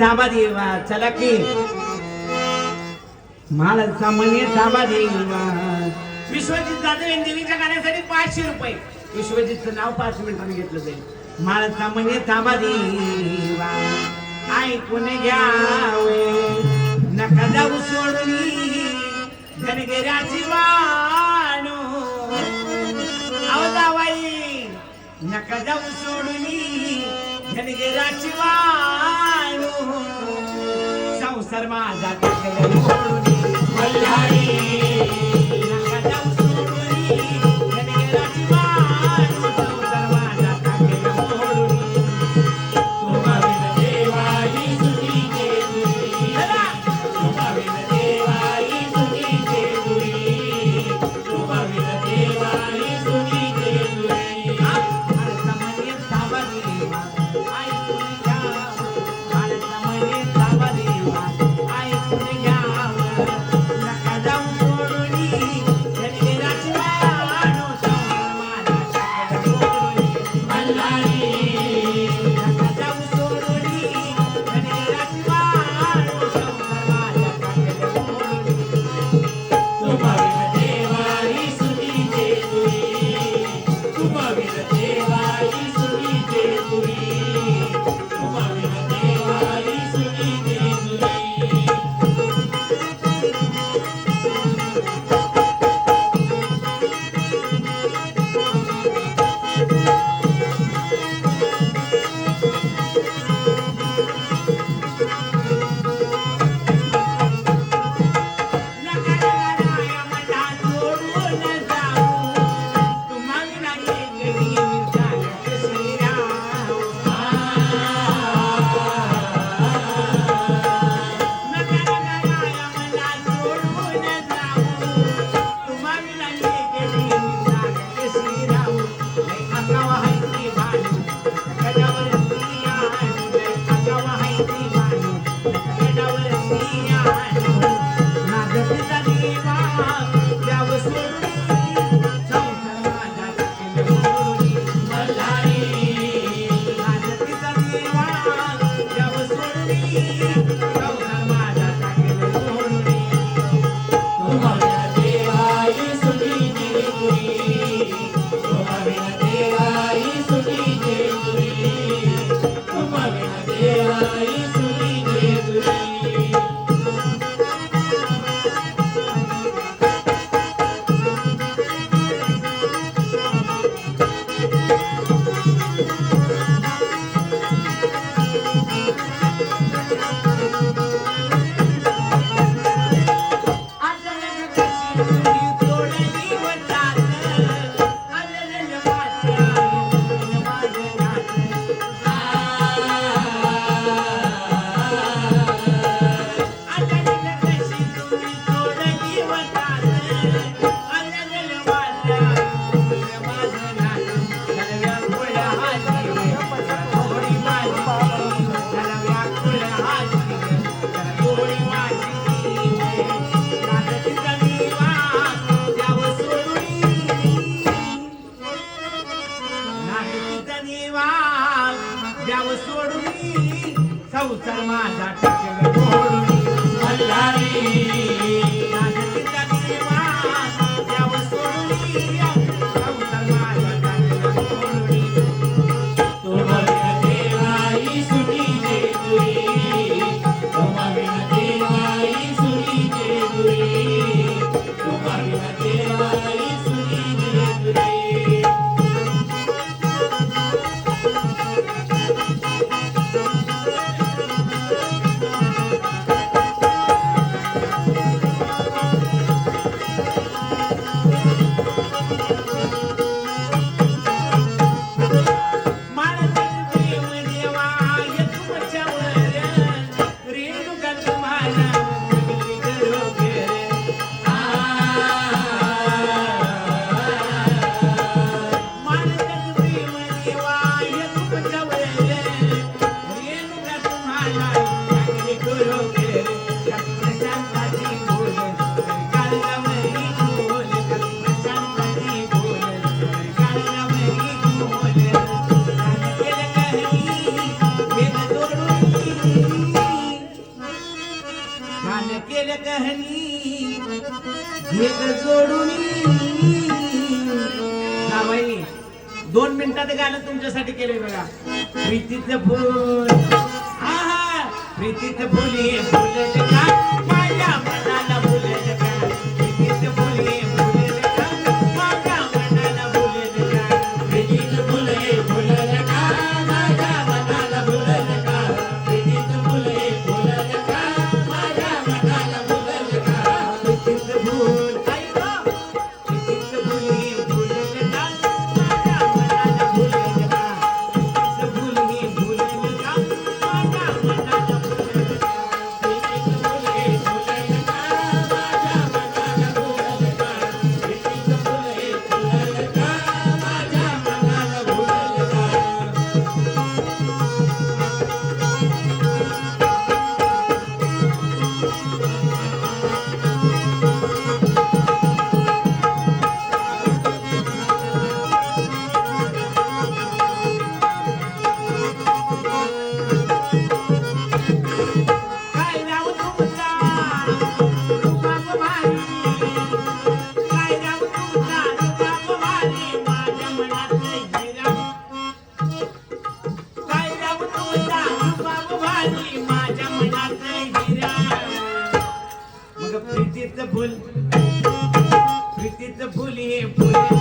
धाबा देवा चला की. माळाचा म्हणे धाबा देवा विश्वजित जाधव यांनी देवीच्या गाण्यासाठी पाचशे रुपये. विश्वजितचं नाव पाच मिनिटांनी घेतलं जाईल. माळाचा म्हणे धाबा देवा ऐकून घ्यावे. नका जाऊ सोडून. धनगराची वाणू अहो नका जाऊ सोडून. धनगराची वाणू संसार माझा संसार माझा सहली जोडून. दोन मिनिटात गाणं तुमच्यासाठी केले बघा. प्रीतीचं फुल. हा प्रीतीचं फुल हे फुल फुल प्रीतीच